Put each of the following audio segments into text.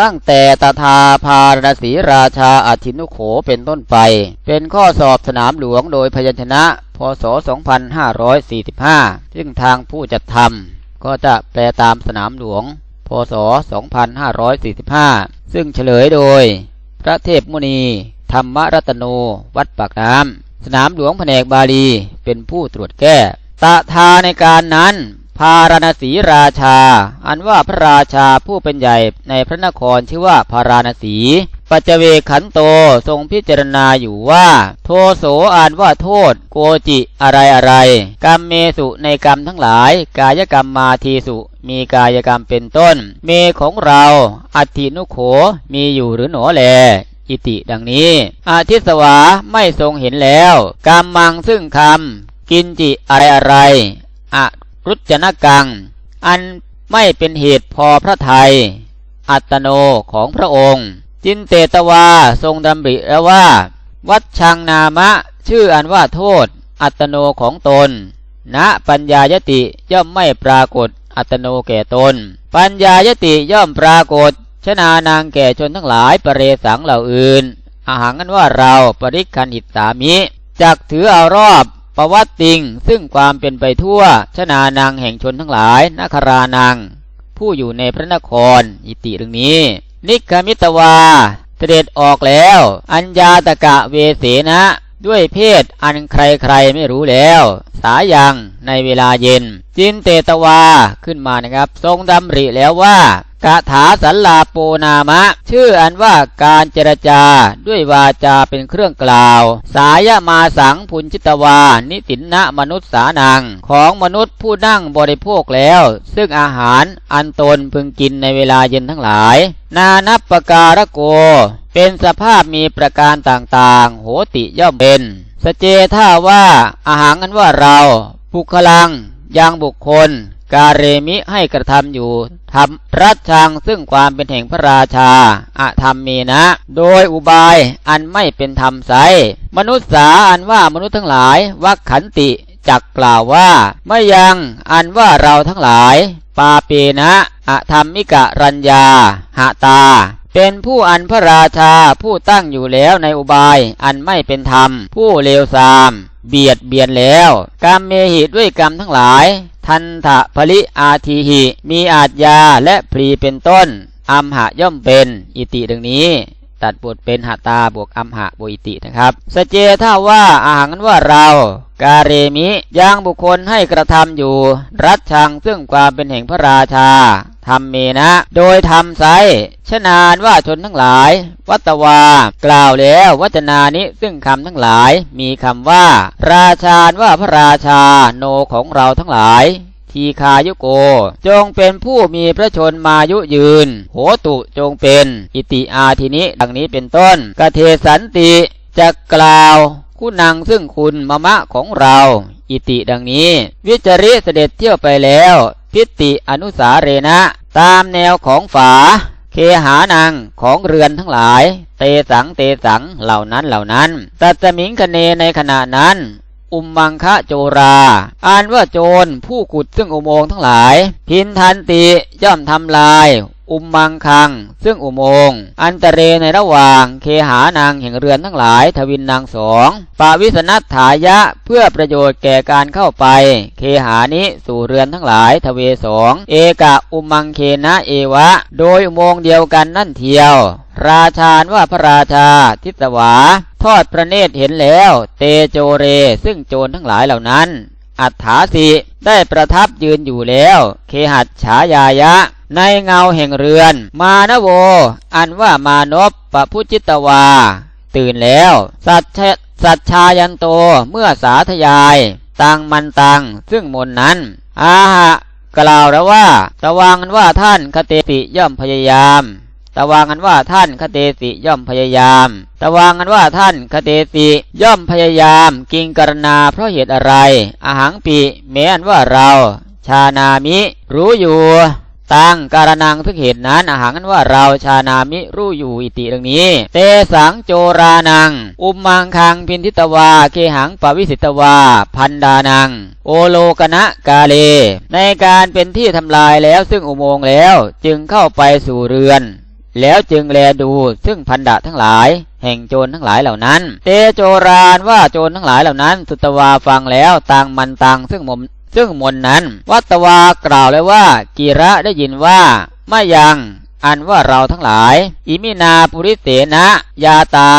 ตั้งแต่ตถาพารณสีราชาอาทินุโขเป็นต้นไป เป็นข้อสอบสนามหลวงโดยพยัญชนะ พศ 2545 ซึ่งทางผู้จัดทำก็จะแปลตามสนามหลวง พศ 2545 ซึ่งเฉลยโดย พระเทพมุนี ธรรมรัตโน วัดปากน้ำสนามหลวงแผนกบาลีเป็นผู้ตรวจแก้ตะทาในการนั้น พาราณสีราชา อันว่าพระราชาผู้เป็นใหญ่ในพระนครชื่อว่าพาราณสี ปัจเวขันโตทรงพิจารณาอยู่ว่า โทโสอ่านว่าโทษ โกจิอะไรอะไร กรรมเมสุในกรรมทั้งหลาย กายกรรมมาทีสุ มีกายกรรมเป็นต้น เมของเราอัตินุโขมีอยู่หรือหนอแลอิติดังนี้อาทิสวาไม่ทรงเห็นแล้วกรรมมังซึ่งคำกินจิอะไรอะไรอะ รุจนกัง อันไม่เป็นเหตุพอพระไทย อัตโนของพระองค์ จินเตตวาทรงดำริแล้วว่า วัดชังนามะ ชื่ออันว่าโทษ อัตโนของตน ณปัญญายติย่อมไม่ปรากฏอัตโนแก่ตน ปัญญายติย่อมปรากฏชนานางแก่ชนทั้งหลายปเรสังเหล่าอื่นอาหารกันว่าเราปริคันหิตสามิจักถือเอารอบ ประวัติติง ซึ่งความเป็นไปทั่ว ชนานางแห่งชนทั้งหลายนาคารานางผู้อยู่ในพระนคร อิติเรื่องนี้ นิคมิตวาเสด็จออกแล้ว อัญญาตกะเวเสนะ ด้วยเพศอันใครๆไม่รู้แล้ว สายังในเวลาเย็น จินเตตวาขึ้นมานะครับ ทรงดำริแล้วว่า กถาสัลลาโปนามะ ชื่ออันว่าการเจรจาด้วยวาจาเป็นเครื่องกล่าว สายมาสังพุนชิตวา นิตินนะมนุษย์สานัง ของมนุษย์ผู้นั่งบริโภคแล้ว ซึ่งอาหารอันตนพึงกินในเวลาเย็นทั้งหลาย นานับปการะโก เป็นสภาพมีประการต่างๆ โหติย่อมเป็น สเจท่าว่าอาหารอันว่าเราบุคลังยังบุคคล กาเรมิให้กระทำอยู่ทำรัชชังซึ่งความเป็นแห่งพระราชาอะธรรมมีนะ โดยอุบายอันไม่เป็นธรรมไซมนุษย์สาอันว่ามนุษย์ทั้งหลายวักขันติจักกล่าวว่าไม่ยังอันว่าเราทั้งหลาย ปาเปนะอะธรรมิกะรัญญาหาตา เป็นผู้อันพระราชาผู้ตั้งอยู่แล้วในอุบายอันไม่เป็นธรรม ผู้เลวทราม เบียดเบียนแล้วกรรมเมหิด้วยกรรมทั้งหลาย ทันทะผลิอาทีหิ มีอาจยาและพรีเป็นต้นอัมหะย่อมเป็น อิติดังนี้ ตัดบทเป็นหตาบวกอัมหะบวอิตินะครับ สเจถ้าว่าอาหารว่าเรา กาเรมิยังบุคคลให้กระทำอยู่ รัชชังซึ่งความเป็นแห่งพระราชาทำเมนะ โดยทำไซชนานว่าชนทั้งหลาย วัตวา กล่าวแล้ววัจนานิซึ่งคำทั้งหลาย มีคำว่า ราชาว่าพระราชา โนของเราทั้งหลาย ทีคายุโก จงเป็นผู้มีพระชนมายุยืน โหตุจงเป็น อิติอาทินิดังนี้เป็นต้นกเทสันติจะกล่าวคุณังซึ่งคุณมะมะของเรา อิติดังนี้ วิจริเสด็จเที่ยวไปแล้ว พิติอนุสาเรณะ ตามแนวของฝา เคหานังของเรือนทั้งหลาย เตสังเตสังเหล่านั้นเหล่านั้น ตัสมิงคเนในขณะนั้น อุมมังคะโจรา อ่านว่าโจรผู้ขุดซึ่งอุโมงค์ทั้งหลาย พินทันติย่อมทำลาย อุมมังคัง ซึ่งอุโมงค์อันตเรในระหว่างเคหานางแห่งเรือนทั้งหลาย ทวินนางสองปาวิสนัตถายะเพื่อประโยชน์แก่การเข้าไป เคหานิสู่เรือนทั้งหลายทเวสองเอกะอุมังเคนะเอวะ โดยอุโมงค์เดียวกันนั่นเทียว ราชานว่าพระราชาทิสวาทอดพระเนตรเห็นแล้ว เตโจเร ซึ่งโจรทั้งหลายเหล่านั้น อัฏฐาสีได้ประทับยืนอยู่แล้ว เคหัดฉายายะ ในเงาแห่งเรือน มานโว อันว่ามานพปพุจิตวา ตื่นแล้ว สัจสัจชายันโตเมื่อสาธยาย ตังมันตัง ซึ่งมนนั้น อาหะกล่าวแล้วว่าตะวังกันว่าท่านคเตสิย่อมพยายาม ตวังกันว่าท่านคเตสิย่อมพยายาม ตวังกันว่าท่านคเตสิย่อมพยายาม กิงกรณาเพราะเหตุอะไร อหังปีแม้นว่าเรา ชานามิ รู้อยู่ตั้งการนังทึกเหตุนั้นอาหารนั้นว่าเราชานามิรู้อยู่อิติดังนี้ เตสังโจรานัง อุมมังคังพินทิตวา เคหังปวิสิตวา พันดานัง โอโลกนะกาเล ในการเป็นที่ทำลายแล้วซึ่งอุโมงค์แล้วจึงเข้าไปสู่เรือน แล้วจึงแลดูซึ่งพันดะทั้งหลาย แห่งโจรทั้งหลายเหล่านั้น เตโจรานว่าโจรทั้งหลายเหล่านั้น สุตวาฟังแล้วต่างมันต่างซึ่งมมซึ่งมนนั้น วัตวากล่าวเลยว่ากีระได้ยินว่าไม่ยังอันว่าเราทั้งหลาย อิมินาปุริเสนะยาตา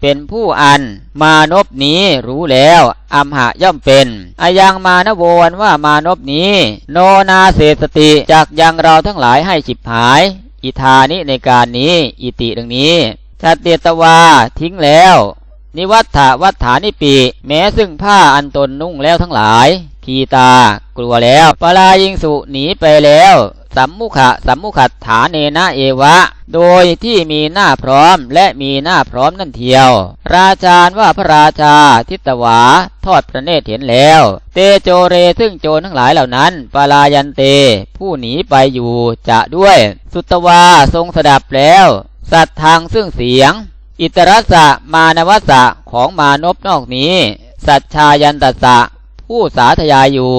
เป็นผู้อัน มานพนี้รู้แล้วอัมหะย่อมเป็นอายังมานโวนว่ามานพนี้ โนนาเสสติจากยังเราทั้งหลายให้ฉิบหาย อิธานิในการนี้ อิติดังนี้ชัดเตตวาทิ้งแล้ว นิวัฏฐวัฏฐานิปีแม้ซึ่งผ้าอันตนนุ่งแล้วทั้งหลายขีตากลัวแล้วปลายิงสุหนีไปแล้ว สัมมุขะสัมมุขัดฐานเนนะเอวะ โดยที่มีหน้าพร้อมและมีหน้าพร้อมนั่นเทียว ราชาว่าพระราชาทิตวา ทอดพระเนตรเห็นแล้ว เตโจเรซึ่งโจรทั้งหลายเหล่านั้นปลายันเต ผู้หนีไปอยู่จะด้วย สุตวาทรงสดับแล้ว สัตว์ทางซึ่งเสียง อิตรัสะมานวสะของมานพนอกนี้ สัจชายันตสสะผู้สาธยายอยู่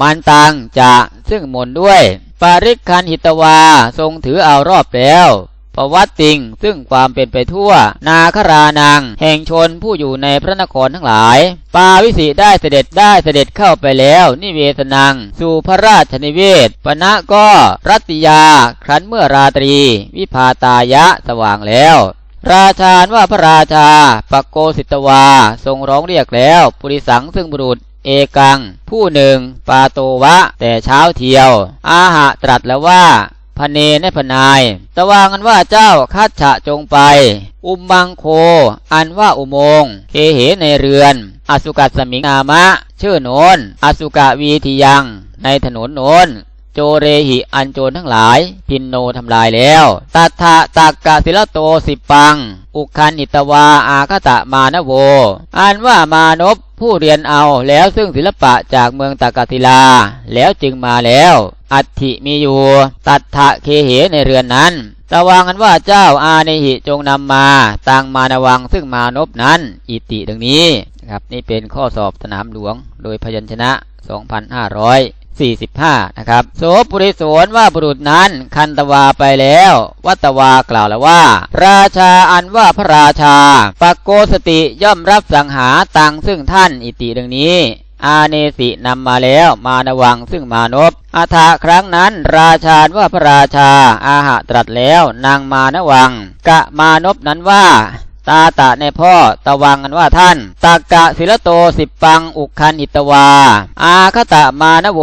มันตังจะซึ่งมนด้วย ปาริคันหิตวาทรงถือเอารอบแล้วประวัติติงซึ่งความเป็นไปทั่ว นาครานัง แห่งชนผู้อยู่ในพระนครทั้งหลาย ปาวิสิได้เสด็จได้เสด็จเข้าไปแล้ว นิเวศนัง สู่พระราชนิเวศปณะก็รัติยา ครั้นเมื่อราตรี วิพาตายะสว่างแล้ว ราชาว่าพระราชาปโกสิตวา ทรงร้องเรียกแล้ว ปุริสังซึ่งบุรุษ เอกัง ผู้หนึ่ง ปาโตวะ แต่เช้าเทียว อาหะตรัสแล้วว่าพเนนพนายตะวางันว่าเจ้าคัดฉะจงไป อุมบังโค อันว่าอุโมงเคเหในเรือน อสุกัสสมิงนามะ ชื่อโนนอสุกะวีทิยัง ในถนนโนน โจเรหิอันโจรทั้งหลาย พินโนทำลายแล้วตัทธะตักกะศิลโตสิบปัง อุคันอิตวาอาคตะมานโวอันว่ามานพผู้เรียนเอาแล้วซึ่งศิลปะจากเมืองตากศิลา แล้วจึงมาแล้ว อัฐิมีอยู่ ตัทธะเคเหในเรือนนั้นตะวางันว่าเจ้าอาเนหิจงนำมาต่างมานวังซึ่งมานพนั้น อิติดังนี้ครับนี่เป็นข้อสอบสนามหลวงโดยพยัญชนะ 45 นะครับ โสปุริโสนว่าบุรุษนั้นคันตวาไปแล้ว วัตวากล่าวแล้วว่า ราชาอันว่าพระราชาปักโกสติย่อมรับสังหาตังซึ่งท่านอิติดังนี้ อาเนสินำมาแล้วมานวังซึ่งมานพอาถาครั้งนั้นราชาว่าพระราชาอาหะตรัสแล้วนางมานวัง กะมานพนั้นว่า ตาตะในพ่อตะวังกันว่าท่านตากะศิลโตสิบปังอุคันอิตวา อาคตะมานโว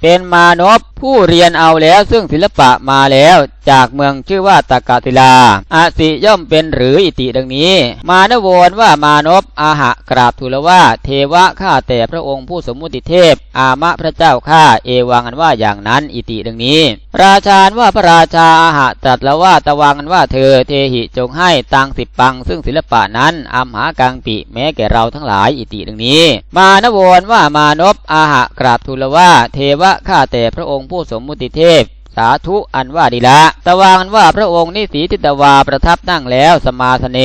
เป็นมานพผู้เรียนเอาแล้วซึ่งศิลปะมาแล้วจากเมืองชื่อว่าตากาศิลาอาสิย่อมเป็นหรืออิติดังนี้ มานวนว่ามานพอาหะกราบทูลว่า เทวะข้าแต่พระองค์ผู้สมมุติเทพ อามะพระเจ้าข้าเอวังกันว่าอย่างนั้นอิติดังนี้ ราชาว่าพระราชาอาหะตรัสแล้วว่าตะวังกันว่าเธอเทหิจงให้ตังสิบปัง ซึ่งศิลปะนั้นอัมหากังปิแม้แก่เราทั้งหลายอิติดังนี้ มานวนว่ามานพอาหะกราบทูลว่า เทวะข้าแต่พระองค์ผู้สมมุติเทพ สาธุอันว่าดีละ ตวางันว่าพระองค์นิสีทิตวาประทับนั่งแล้วสมาสเน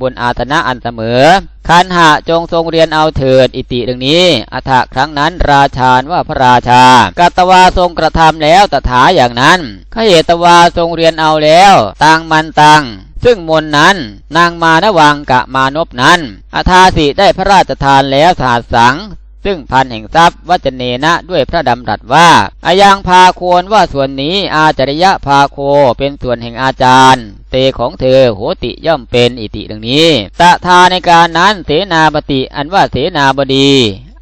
บนอาสนะอันเสมอ คันหะจงทรงเรียนเอาเถิดอิติดังนี้ อัฐะครั้งนั้นราชาญว่าพระราชา กัตวาทรงกระทำแล้วตถาอย่างนั้นขเหตวาทรงเรียนเอาแล้วตังมันตังซึ่งมนนั้นนางมานวังกะมานพนั้นอาทาสิได้พระราชทานแล้วสหัสสัง ซึ่งพันแห่งทรัพย์วัจเนนะด้วยพระดำรัสว่าอายังพาโคนว่าส่วนนี้อาจริยะพาโคเป็นส่วนแห่งอาจารย์ เตของเธอโหติย่อมเป็นอิติดังนี้ตะทาในการนั้นเสนาบติอันว่าเสนาบดี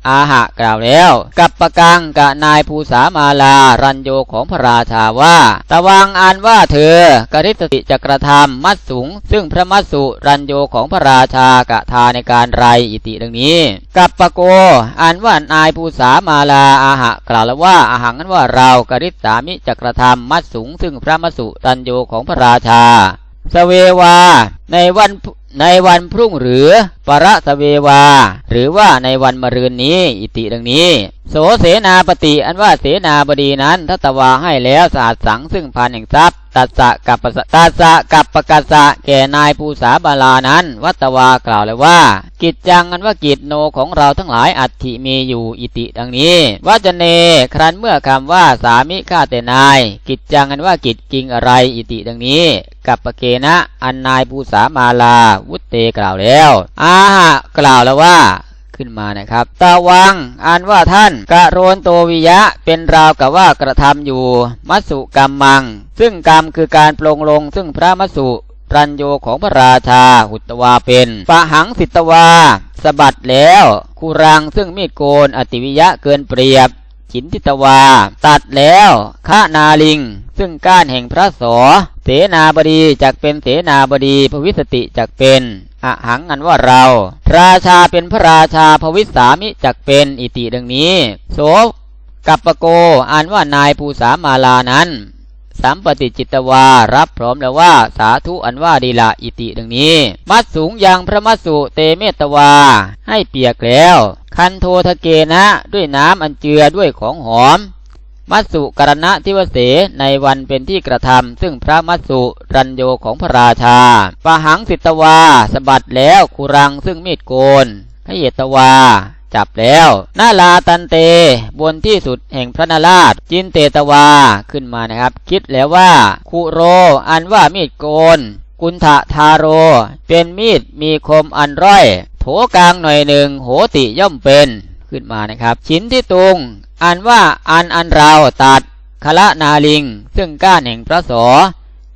อาหะกล่าวแล้ว กับประกังกับนายภูสามาลารันโยของพระราชาว่าตะวังอันว่าเธอกริสติจะกระทำมัดสูงซึ่งพระมัดสุรันโยของพระราชากะทาในการไรอิติดังนี้ กับปะโก อันว่านายภูสามาลาอาหะกล่าวแล้วว่าอาหังนั้นว่าเรากริสามิจะกระทำมัดสูงซึ่งพระมัดสุรันโยของพระราชาสเววา ในวัน ในวันพรุ่งหรือปรสเววา หรือว่าในวันมะรืนนี้ อิติดังนี้ โสเสนาปฏิอันว่าเสนาบดีนั้นทัตวาให้แล้วสาดสังซึ่งพันแห่งทรัพย์ตัสสะกับปสตัสสะกับปะกัสสะแก่นายภูษาบาลานั้น วัตวากล่าวเลยว่า กิจจังอันว่ากิจโนของเราทั้งหลายอัตถิมีอยู่อิติดังนี้วัจเนครั้นเมื่อคำว่าสามิข้าแต่นาย กิจจังอันว่ากิจจริงอะไรอิติดังนี้ กับปะเกณะอันนายภูสามาลา วุตเตกล่าวแล้วอาหะกล่าวแล้วว่าขึ้นมานะครับตาวังอันว่าท่านกะโรนโตวิยะเป็นราวกับว่ากระทำอยู่ มัสุกรรมมัง ซึ่งกรรมคือการปลงลงซึ่งพระมัสุรัญโยของพระราชาหุตวาเป็นปะหังสิตวาสะบัดแล้วคูรังซึ่งมีดโกนอติวิยะเกินเปรียบฉินทิตวา ตัดแล้วข้านาลิง ซึ่งก้านแห่งพระสอ เสนาบดีจักเป็นเสนาบดีพวิสติจักเป็นอหังอันว่าเรา ราชาเป็นพระราชาพวิสามิจักเป็นอิติดังนี้ โสกัปปโกอันว่านายภูสามาลานั้นสัมปติจิตวารับพร้อมแล้วว่าสาธุอันว่าดีละอิติดังนี้ มัดสูงยังพระมัสสุเตเมตวา ให้เปียกแล้ว คันโททะเกนะด้วยน้ำอันเจือด้วยของหอม มัสสุกรณะทิวเสในวันเป็นที่กระทำซึ่งพระมัสสุรัญโยของพระราชาปะหังสิตวาสะบัดแล้วคุรังซึ่งมีดโกนพระเยตวาจับแล้วนาลาตันเต บนที่สุดแห่งพระนาราช จินเตตวาขึ้นมานะครับ คิดแล้วว่า คุโร อันว่ามีดโกน กุณฑะทาโร เป็นมีดมีคมอันร้อย โถกลางหน่อยหนึ่งโหติย่อมเป็น ขึ้นมานะครับ ชิ้นที่ตรงอันว่าอันอันเราตัดคละนาลิง ซึ่งก้านแห่งพระสอ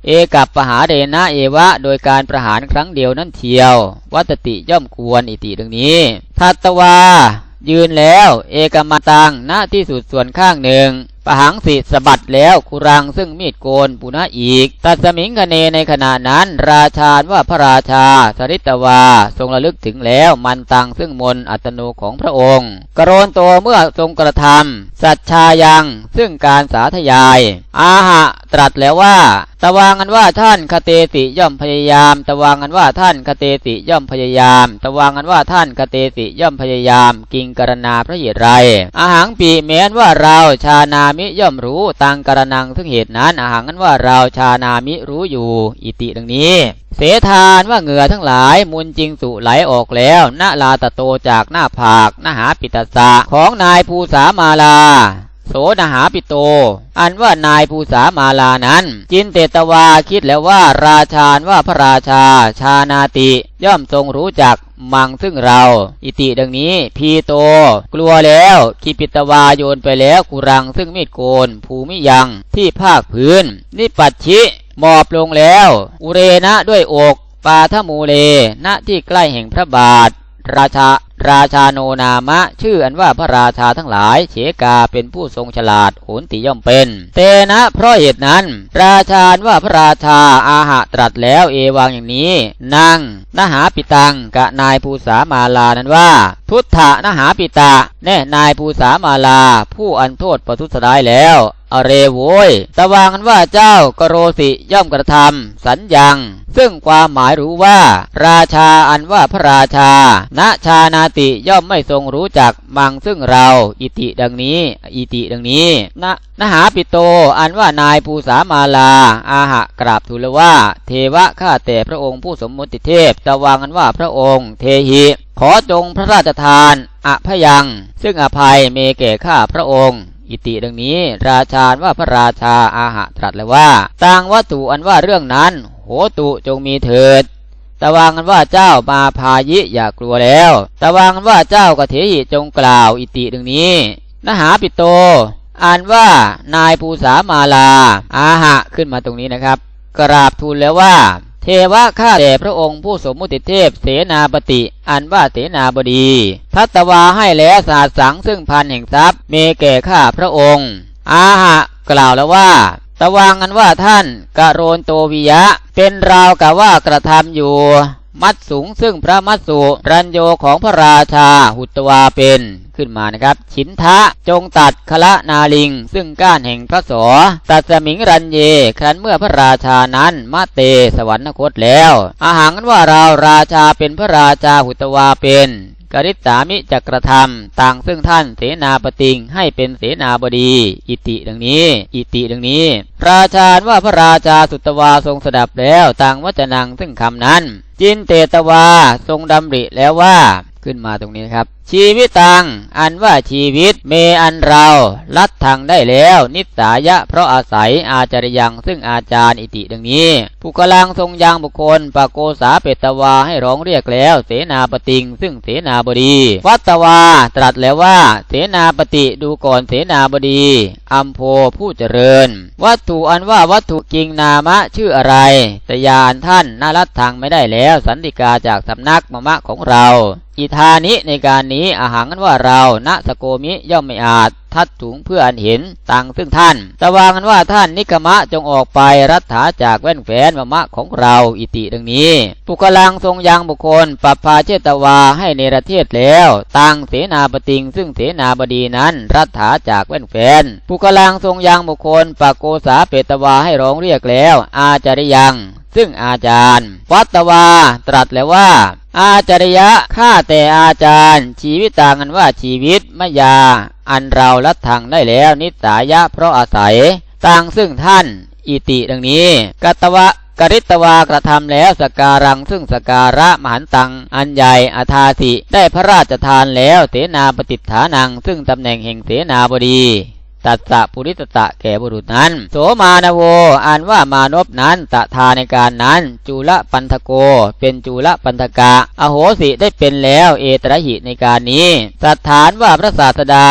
เอกับปหาเดนะเอวะ โดยการประหารครั้งเดียวนั้นเทียว วัตติย่อมควรอิติดังนี้ทัตตวายืนแล้ว เอกมาตังณที่สุดส่วนข้างหนึ่ง ปหังสิสะบัดแล้วคุรังซึ่งมีดโกนปุณะอีก ตัดสมิงคเนในขณะนั้น ราชาว่าพระราชา สริตวา ทรงระลึกถึงแล้วมันตังซึ่งมนอัตโนของพระองค์ กรโรนตัวเมื่อทรงกระทำสัจชายังซึ่งการสาธยาย อาหะตรัสแล้วว่า ตวางันว่าท่านคเตติย่อมพยายาม ตวางันว่าท่านคเตติย่อมพยายาม ตวางันว่าท่านคเตติย่อมพยายาม กิงกรณาพระเหตุไร อาหังปีแม้นว่าเราชานามิย่อมรู้ตังกรณังซึ่งเหตุนั้น อาหังนั้นว่าเราชานามิรู้อยู่ อิติดังนี้ เสทานว่าเหงื่อทั้งหลายมุนจริงสุไหลออกแล้วณลาตโตจากหน้าผากหน้าหาปิตสะของนายภูสามาลา โสนหาปิโต อันว่านายภูษามาลานั้น จินเตตวาคิดแล้วว่าราชาญว่าพระราชา ชานาติ ย่อมทรงรู้จักมังซึ่งเรา อิติดังนี้ พีโต กลัวแล้วกิปิตวาโยนไปแล้วกุรังซึ่งมีดโกน ภูมิยังที่ภาคพื้น นิปัชชิหมอบลงแล้ว อุเรนะด้วยอกปาทมูเล ณที่ใกล้แห่งพระบาท ราชา ราชาโนนามะ ชื่ออันว่าพระราชาทั้งหลายเฉกาเป็นผู้ทรงฉลาดโหนติย่อมเป็น เตนะ เพราะเหตุนั้น ราชาว่าพระราชาอาหะตรัสแล้วเอวังอย่างนี้นั่งนหาปิตังกะนายภูสามาลานั้นว่า พุทธะนหาปิตาแน่นายภูสามาลา ผู้อันโทษประทุษร้ายแล้ว อเรโวยตะวางันว่าเจ้ากโรสิย่อมกระทำสัญญัง ซึ่งความหมายรู้ว่า ราชาอันว่าพระราชา ณชานาติย่อมไม่ทรงรู้จักมังซึ่งเรา อิติดังนี้ อิติดังนี้นะนหาปิโตอันว่านายภูสามาลา อาหะกราบทูลว่า เทวะข้าแต่พระองค์ผู้สมมติเทพตะวางันว่าพระองค์ เทหิขอจงพระราชทานอภยัง ซึ่งอภัยเมแก่ข้าพระองค์ อิติดังนี้ ราชาว่าพระราชาอาหะตรัสเลยว่าต่างวัตถุอันว่าเรื่องนั้น โหตุจงมีเถิดตะวางกันว่าเจ้ามาพายิอย่ากลัวแล้วตะวางกันว่าเจ้ากเถหิจงกล่าวอิติดังนี้นหาปิโตอ่านว่านายภูสามาลาอาหะขึ้นมาตรงนี้นะครับ กราบทูลแล้วว่า เทวะข้าแต่พระองค์ผู้สมมุติเทพเสนาปฏิอันว่าเสนาบดี ทัตตวาให้แล้วศาสสังซึ่งพันแห่งทรัพย์เมแก่ข้าพระองค์ อาหะกล่าวแล้วว่าตะวางกันว่าท่านกะโรนโตวิยะ เป็นราวกับว่ากระทำอยู่ มัดสูงซึ่งพระมัดสุรัญโยของพระราชาหุตวาเป็นขึ้นมานะครับ ชินทะจงตัดคละนาลิง ซึ่งก้านแห่งพระสอตัดสมิงรันเย ครั้นเมื่อพระราชานั้นมาเตสวรรคตแล้ว อาหารกันว่าเราราชาเป็นพระราชาหุตวาเป็น กริษสามิจักระทำต่างซึ่งท่านเสนาปติงให้เป็นเสนาบดี อิติดังนี้ อิติดังนี้ราชาว่าพระราชาสุตวาทรงสดับแล้วต่างวัจนังซึ่งคำนั้น จินเตตวาทรงดำริแล้วว่า ขึ้นมาตรงนี้นะครับ ชีวิตตัง อันว่าชีวิตเมอันเราลัดทางได้แล้ว นิสายะ เพราะอาศัยอาจารยังซึ่งอาจารย์อิติดังนี้ปุกลังทรงยังบุคคลปะโกษาเปตวาให้ร้องเรียกแล้ว เสนาปติง ซึ่งเสนาบดี วัตวาตรัสแล้วว่า เสนาปติดูก่อนเสนาบดีอัมโพผู้เจริญ วัตถุอันว่าวัตถุกิงนามะชื่ออะไรแตยานท่านน่ารัดทางไม่ได้แล้ว สันติกาจากสำนักมะมะของเราอิธานิในการนี้อาหารกันว่าเราณสโกมิย่อมไม่อาจทัดถุงเพื่ออันเห็นตังซึ่งท่านตะวางกันว่าท่านนิกมะจงออกไปรัฐาจากแว่นแฝนมะมะของเราอิติดังนี้ ปุกลังทรงยังบุคคลปัปพาเจตวาให้ในประเทศแล้วตังเสนาปติงซึ่งเสนาบดีนั้นรัฐาจากแว่นแฝนปุกลังทรงยังบุคคลปโกษาเปตวาให้ร้องเรียกแล้ว อาจาริยัง ซึ่งอาจารย์วัตวา ตรัสแล้วว่า อาจาริยะข้าแต่อาจารย์ ชีวิตต่างกันว่าชีวิตมยา อันเราลัดทางได้แล้วนิสายะเพราะอาศัยต่างซึ่งท่านอิติดังนี้กัตวะกริตวากระทำแล้วสการังซึ่งสการะมหันตังอันใหญ่อาทาสิได้พระราชทานแล้วเสนาปฏิฐานังซึ่งตำแหน่งแห่งเสนาบดี ตัสสะปุริตตะแก่บุรุษนั้น โสมานโวอ่านว่ามานพนั้นตะทาในการนั้น จุลปันทโก เป็นจุลปันทกะ อโหสิได้เป็นแล้วเอตระหิในการนี้สัตฐานว่าพระศาสดา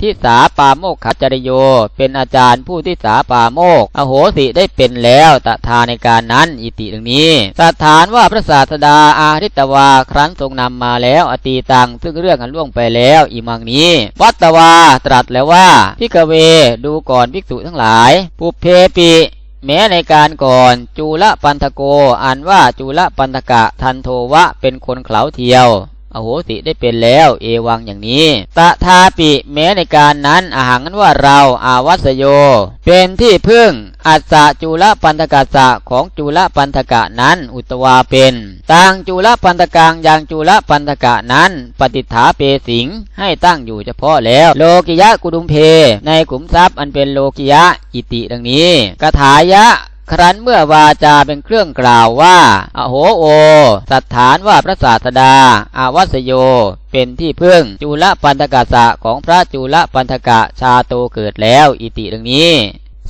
ทิสาปาโมกขจริโย เป็นอาจารย์ผู้ที่สาปาโมก อโหสิได้เป็นแล้วตะทาในการนั้นอิติดังนี้สัตฐานว่าพระศาสดาอาริตวาครั้นทรงนำมาแล้วอตีตังซึ่งเรื่องอันล่วงไปแล้วอิมังนี้ วัตวาตรัสแล้วว่าพิกเว ดูก่อนภิกษุทั้งหลาย ปุเพปิแม้ในการก่อนจุลปันทโกอ่านว่าจุลปันทกะทันโทวะเป็นคนเขลาเทียว อโหสิได้เป็นแล้ว เอวังอย่างนี้ตะทาปิแม้ในการนั้นอาหารนั้นว่าเราอาวัสโย เป็นที่พึ่งอัสสะจุลปันธกัสสะของจุลปันธกะนั้น อุตวาเป็นต่างจุลปันธกังอย่างจุลปันธกะนั้น ปฏิฐาเปสิงให้ตั้งอยู่เฉพาะแล้ว โลกิยะกุดุมเพ ในขุมทรัพย์อันเป็นโลกิยะอิติดังนี้กถายะ ครั้นเมื่อวาจาเป็นเครื่องกล่าวว่า อโหโอ สัตฐานว่าพระศาสดา อาวัสโย เป็นที่พึ่ง จุลปันธกะสะของพระจุลปันธกะชาโตเกิดแล้ว อิติดังนี้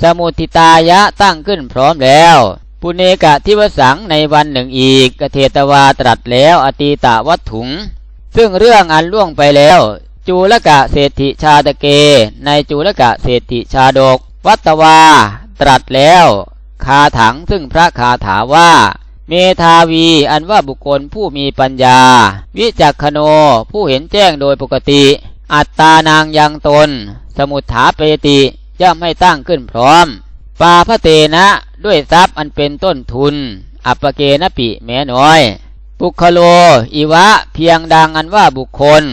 สมุทิตายะตั้งขึ้นพร้อมแล้ว ปุเนกะทิวสังในวันหนึ่งอีก กเทตวาตรัสแล้ว อตีตาวัตถุง ซึ่งเรื่องอันล่วงไปแล้วจูลกะเศรษฐิชาตะเก ในจูลกะเศรษฐิชาดก วัตวา ตรัสแล้ว คาถังซึ่งพระคาถาว่า เมธาวีอันว่าบุคคลผู้มีปัญญา วิจักขโนผู้เห็นแจ้งโดยปกติ อัตตานางยังตน สมุทฐาเปติย่อมให้ตั้งขึ้นพร้อม ปาพระเตนะด้วยทรัพย์อันเป็นต้นทุน อัปเกนปิแม้น้อย ปุคโล อิวะเพียงดังอันว่าบุคคล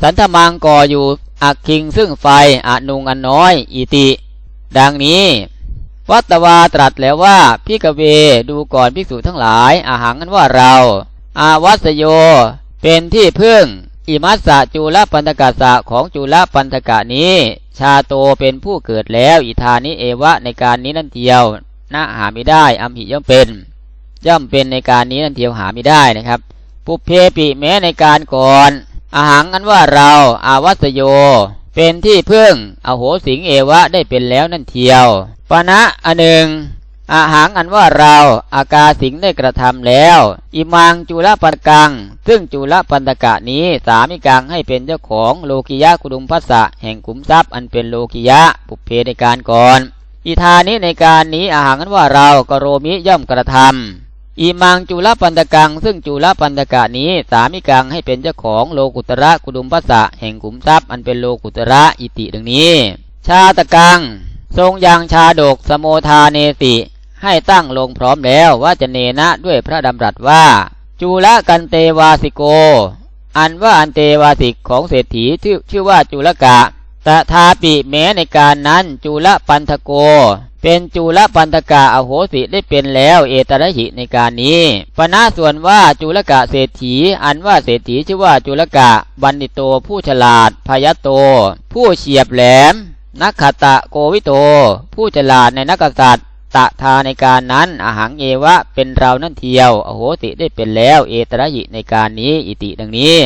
สันธมังก่ออยู่อักคิงซึ่งไฟอนุงอันน้อย อิติ ดังนี้ วัตวาตรัสแล้วว่าพิกเวดูก่อนภิกษุทั้งหลายอาหารกันว่าเรา อาวัสโย เป็นที่พึ่ง อิมัสสะจุลปันธกาสะของจุลปันธกะนี้ ชาโตเป็นผู้เกิดแล้วอิธานิเอวะในการนี้นั่นเทียวน่าหาไม่ได้อัมหิย่อมเป็น ย่อมเป็นในการนี้นั่นเทียวหาไม่ได้นะครับปุเพปิแม้ในการก่อนอาหารกันว่าเรา อาวัสโย เป็นที่พึ่งอโหสิงเอวะได้เป็นแล้วนั่นเทียวปณะอันหนึ่งอาหารอันว่าเราอากาสิงได้กระทำแล้ว อิมังจุลปันกัง ซึ่งจุลปันตกะนี้สามิกังให้เป็นเจ้าของโลกิยะกุดุมพัสสะแห่งขุมทรัพย์อันเป็นโลกิยะปุเพในการก่อน อิธานี้ในการนี้อาหารอันว่าเรากโรมิย่อมกระทำ อิมังจุลปันตกัง ซึ่งจุลปันตกะนี้ สามิกังให้เป็นเจ้าของโลกุตระกุดุมพัสสะแห่งขุมทรัพย์อันเป็นโลกุตระอิติดังนี้ ชาตกัง ทรงยังชาดกสโมทาเนติ ให้ตั้งลงพร้อมแล้วว่าจะเนนะด้วยพระดำรัสว่าจูลกันเตวาสิโก อันว่าอันเตวาสิกของเศรษฐีชื่อชื่อว่าจุลกะตทาปิแม้ในการนั้นจุลปันทโก เป็นจุลปันธกะอโหสิได้เป็นแล้วเอตระหิในการนี้ปณะส่วนว่าจุลกะเศรษฐี อันว่าเศรษฐีชื่อว่าจุลกะบันดิโตผู้ฉลาดพยโต ผู้เฉียบแหลม นักขตะโกวิโต ผู้ฉลาดในนักษัตริย์ตะทาในการนั้นอาหารเอวะเป็นเรานั่นเทียว อโหติได้เป็นแล้วเอตระหิในการนี้ อิติดังนี้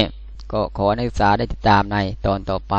ก็ขอนักศึกษาได้ติดตามในตอนต่อไป